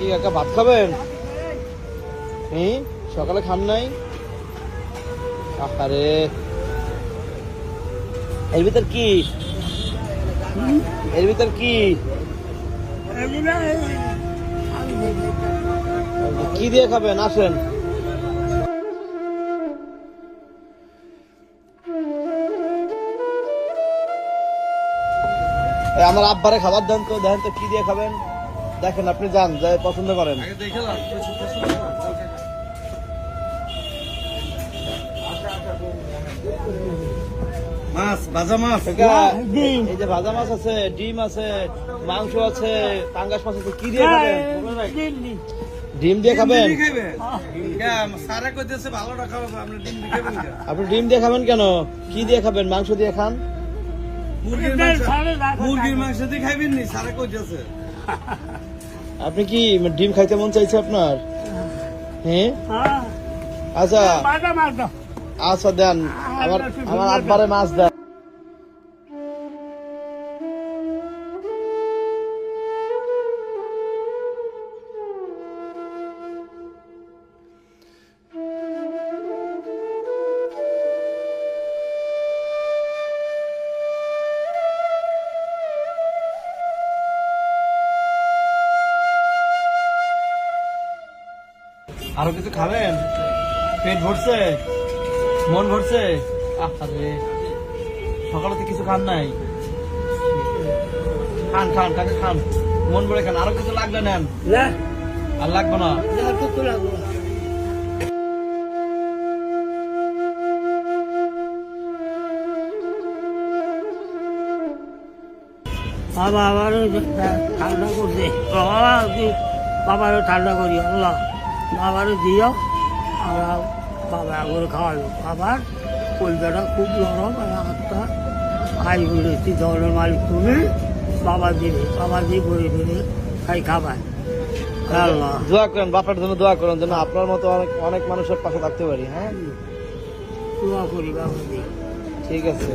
কি কাকা ভাত খাবেন? হুম সকালে খান নাই? আরে এর ভিতর কি? এর ভিতর কি? কি দিয়ে খাবেন? আসেন। আমার আব্বারে খাবার দেন তো দেখেন তো, কি দিয়ে খাবেন? দেখেন আপনি যান যাই পছন্দ করেন। মাছ ভাজা মাছ। এই যে ভাজা মাছ আছে ডিম আছে মাংস আছে পাঙ্গাস মাছ আছে কি দিয়ে খাবেন? ডিম দিয়ে খাবেন। আপনি ডিম দিয়ে খাবেন খাবেন কেন? কি দিয়ে খাবেন? মাংস দিয়ে খান? মুরগির মাংস দিয়ে খাইবেন নি সারা কইতেছে। আপনি কি ডিম খাইতে মন চাইছে আপনার? হ্যাঁ? আচ্ছা। আচ্ছা দেন। আমার আমার আব্বারে মাছ দেন। আরও কিছু খাবেন? পেট ভরছে? মন ভরছে? আরে সকালে তো কিছু খান নাই। খান খান কাকে খান? মন ভরে খান। আরও কিছু লাগবে নেন। আর লাগবে না। বাবা আবারও ঠান্ডা করছে। বাবা বাবারও ঠান্ডা করি আল্লাহ। বাবারও দিও আমরা বাবা করে খাওয়ালো। আবার কলকাতা খুব নরম আর হাতটা আই বলেছি ধরনের মালিক তুমি বাবা দিবে বাবা দিয়ে বলে দিলে খাই খাবার। আল্লাহ। দোয়া করেন বাপার জন্য দোয়া করেন যেন আপনার মতো অনেক অনেক মানুষের পাশে থাকতে পারি হ্যাঁ? দোয়া করি বাবা দিয়ে ঠিক আছে।